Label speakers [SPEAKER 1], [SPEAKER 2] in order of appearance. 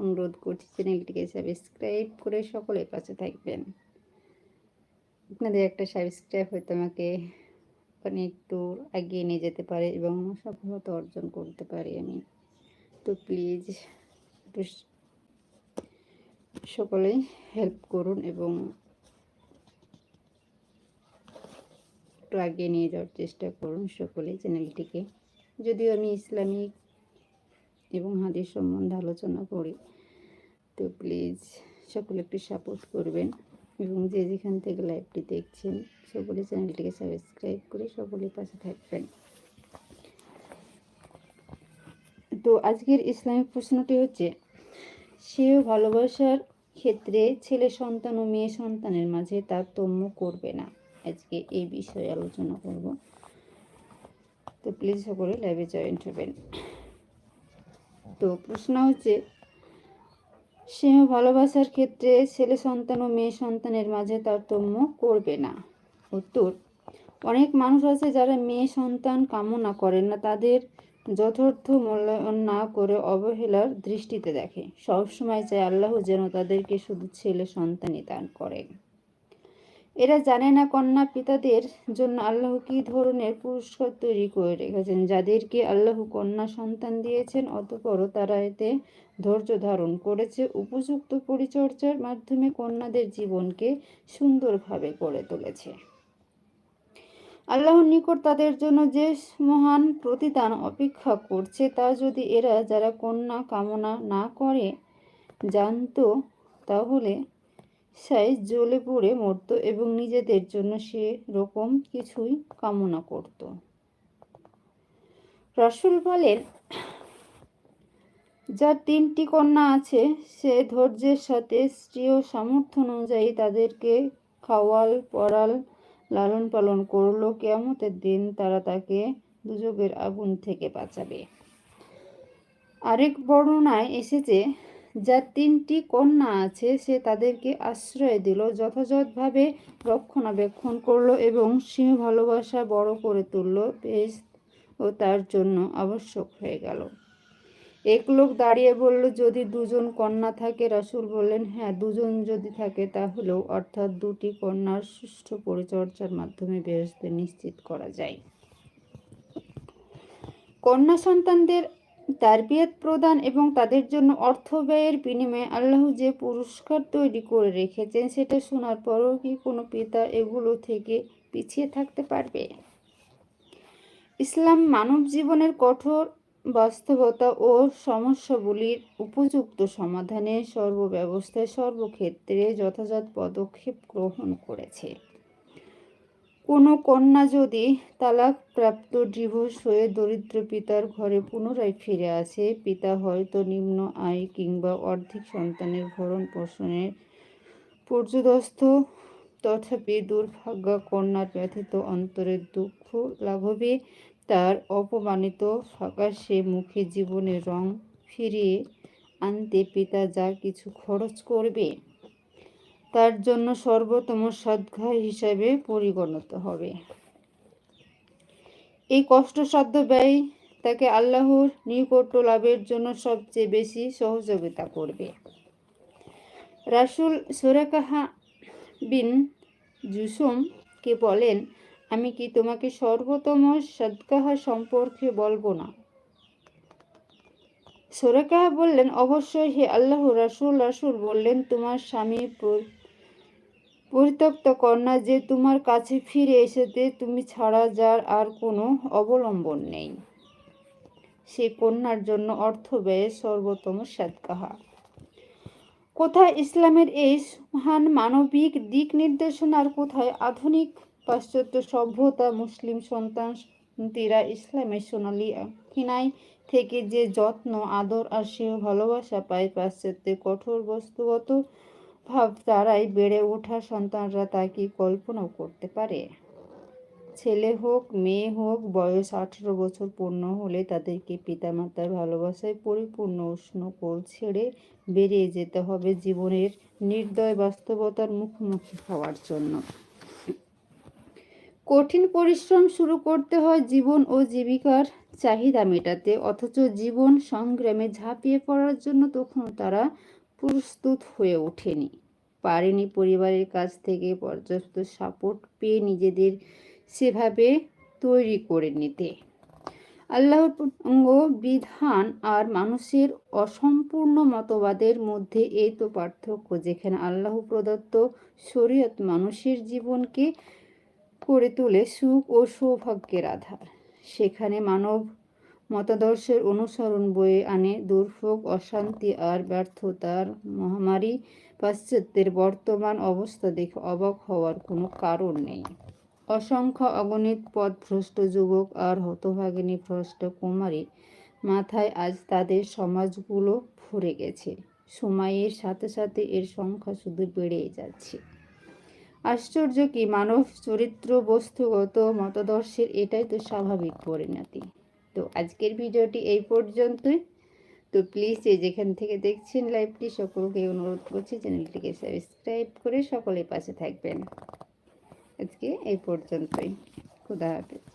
[SPEAKER 1] অনুরোধ করছি চ্যানেলটিকে সাবস্ক্রাইব করে সকলের পাশে থাকবেন। আপনাদের একটা সাবস্ক্রাইব হয়তো আমাকে অনেক দূর এগিয়ে নিয়ে যেতে পারে এবং সফলতা অর্জন করতে পারি আমি। তো প্লিজ একটু সকলেই হেল্প করুন এবং একটু এগিয়ে নিয়ে যাওয়ার চেষ্টা করুন সকলেই চ্যানেলটিকে। যদিও আমি ইসলামিক এবং হাদিস সম্বন্ধে আলোচনা করি। তো প্লিজ সকলে একটু সাপোর্ট করবেন এবং যে যেখান থেকে লাইভটি দেখছেন, সকলে চ্যানেলটিকে সাবস্ক্রাইব করে সকলের পাশে থাকবেন। তো আজকের ইসলামিক প্রশ্নটি হচ্ছে, সেও ভালোবাসার ক্ষেত্রে ছেলে সন্তান ও মেয়ে সন্তানের মাঝে তারতম্য করবে না। আজকে এই বিষয়ে আলোচনা করব। তো প্লিজ সকলে লাইভে জয়েন্ট হবেন। তো প্রশ্ন হচ্ছে, স্নেহ ভালোবাসার ক্ষেত্রে ছেলে সন্তান ও মেয়ে সন্তানের মাঝে তারতম্য করবে না। উত্তর, অনেক মানুষ আছে যারা মেয়ে সন্তান কামনা করেন না, তাদের যথার্থ মূল্যায়ন না করে অবহেলার দৃষ্টিতে দেখে। সবসময় চায় আল্লাহ যেন তাদেরকে শুধু ছেলে সন্তানই দান করেন। এরা জানে না কন্যা পিতাদের জন্য আল্লাহ কি ধরনের পুরস্কার তৈরি করে রেখেছেন। যাদেরকে আল্লাহ কন্যা সন্তান দিয়েছেন অতপরও তারা এতে ধৈর্য ধারণ করেছে। উপযুক্ত পরিচর্যার মাধ্যমে কন্যাদের জীবনকে সুন্দরভাবে গড়ে তুলেছে। আল্লাহর নিকট তাদের জন্য যে মহান প্রতিদান অপেক্ষা করছে, তা যদি এরা যারা কন্যা কামনা না করে জানতো, তাহলে সাই জ্বলে পড়ে মরত এবং নিজেদের জন্য সে রকম কিছুই কামনা করত। রসুল বলেন, যার তিনটি কন্যা আছে, সে ধৈর্যের সাথে স্ত্রী ও সামর্থ্য অনুযায়ী তাদেরকে খাওয়াল, পড়াল, লালন পালন করল। কেমতের দিন তারা তাকে দুযোগের আগুন থেকে বাঁচাবে। আরেক বর্ণনায় এসেছে যার তিনটি কন্যা আছে, সে তাদেরকে আশ্রয় দিল, যথাযথভাবে রক্ষণাবেক্ষণ করল এবং সিংহ ভালোবাসা বড় করে তুলল। বেশ, ও তার জন্য আবশ্যক হয়ে গেল। এক লোক দাঁড়িয়ে বলল, যদি দুজন কন্যা থাকে, রাসুল বললেন হ্যাঁ দুজন যদি থাকে তাহলেও অর্থাৎ দুটি কন্যার সুষ্ঠু পরিচর্যার মাধ্যমে বেহস্তে নিশ্চিত করা যায়। কন্যা সন্তানদের তারবিয়ত প্রদান এবং তাদের জন্য অর্থ ব্যয়ের বিনিময়ে আল্লাহ যে পুরস্কার তৈরি করে রেখেছেন সেটা শোনার পরও কি কোনো পিতা এগুলো থেকে পিছিয়ে থাকতে পারবে? ইসলাম মানব জীবনের কঠোর বাস্তবতা ও সমস্যাগুলির উপযুক্ত সমাধানে সর্বব্যবস্থায় সর্বক্ষেত্রে যথাযথ পদক্ষেপ গ্রহণ করেছে। কোনো কন্যা যদি তালাক প্রাপ্ত ডিভোর্স হয়ে দরিদ্র পিতার ঘরে পুনরায় ফিরে আসে, পিতা হয়তো নিম্ন আয় কিংবা অর্ধেক সন্তানের ভরণ পোষণের পর্যদস্ত। তথাপি দুর্ভাগ্য, কন্যার ব্যথিত অন্তরের দুঃখ লাঘবে, তার অপমানিত সে মুখে জীবনের রং ফিরিয়ে আনতে পিতা যা কিছু খরচ করবে। তার জন্য সর্বোত্তম সদ্ঘা হিসাবে পরিগণিত হবে। এই কষ্টসাধ্য ব্যয় তাকে আল্লাহর নিকট লাভের জন্য সবচেয়ে বেশি সহযোগিতা করবে। রাসুল সুরেকাহা বিন জুসুমকে বলেন, আমি কি তোমাকে সর্বতম সদ্গাহা সম্পর্কে বলব না? সোরেকাহা বললেন, অবশ্যই হে আল্লাহ রাসুল রাসুল বললেন, তোমার স্বামী পরিত্যক্ত কন্যা যে তোমার কাছে ফিরে এসেতে তুমি ছাড়া যার আর কোনো অবলম্বন নেই। সে কন্যার জন্য অর্থ ব্যয়ে সর্বোত্তম সৎকাহা কোথায় ইসলামের এই মহান মানবিক দিক নির্দেশনার কোথায় আধুনিক পাশ্চাত্য সভ্যতা মুসলিম সন্তানটিরা ইসলামের সোনালি কিনাই থেকে যে যত্ন, আদর আর সে ভালোবাসা পায় পাশ্চাত্যে কঠোর বস্তুগত ভাব তারাই বেড়ে ওঠা সন্তানরা তা কি কল্পনাও করতে পারে? ছেলে হোক, মেয়ে হোক, বয়স আঠেরো বছর পূর্ণ হলে তাদেরকে পিতামাতার ভালোবাসায় পরিপূর্ণ উষ্ণ কোল ছেড়ে বেরিয়ে যেতে হবে জীবনের নির্দয় বাস্তবতার মুখোমুখি হওয়ার জন্য। কঠিন পরিশ্রম শুরু করতে হয় জীবন ও জীবিকার চাহিদা মেটাতে, অথচ জীবন সংগ্রামে ঝাঁপিয়ে পড়ার জন্য তখন তারা প্রস্তুত হয়ে ওঠেনি। পারেনি পরিবারের কাছ থেকে পর্যাপ্ত সাপোর্ট পেয়ে নিজেদের সেভাবে তৈরি করে নিতে। আল্লাহর বিধান আর মানুষের অসম্পূর্ণ মতবাদের মধ্যে এই তো পার্থক্য, যেখানে আল্লাহ প্রদত্ত শরীয়ত মানুষের জীবনকে করে তোলে সুখ ও সৌভাগ্যের আধার। সেখানে মানব মতাদর্শের অনুসরণ বয়ে আনে দুর্ভোগ, অশান্তি আর ব্যর্থতার মহামারী পাশ্চাত্যের বর্তমান অবস্থা দেখে অবাক হওয়ার কোনো কারণ নেই। অসংখ্য অগণিত পথভ্রষ্ট যুবক আর হতভাগিনী ভ্রষ্ট কুমারী মাথায় আজ তাদের সমাজগুলো ভরে গেছে। সময়ের সাথে সাথে এর সংখ্যা শুধু বেড়েই যাচ্ছে। আশ্চর্য কি মানব চরিত্র, বস্তুগত মতাদর্শের এটাই তো স্বাভাবিক পরিণতি। তো আজকের ভিডিওটি এই পর্যন্তই। তো প্লিজ যে যেখান থেকে দেখছেন লাইভটি সকলকে অনুরোধ করছি চ্যানেলটিকে সাবস্ক্রাইব করে সকলে পাশে থাকবেন। আজকে এই পর্যন্তই। খুদা হাফেজ।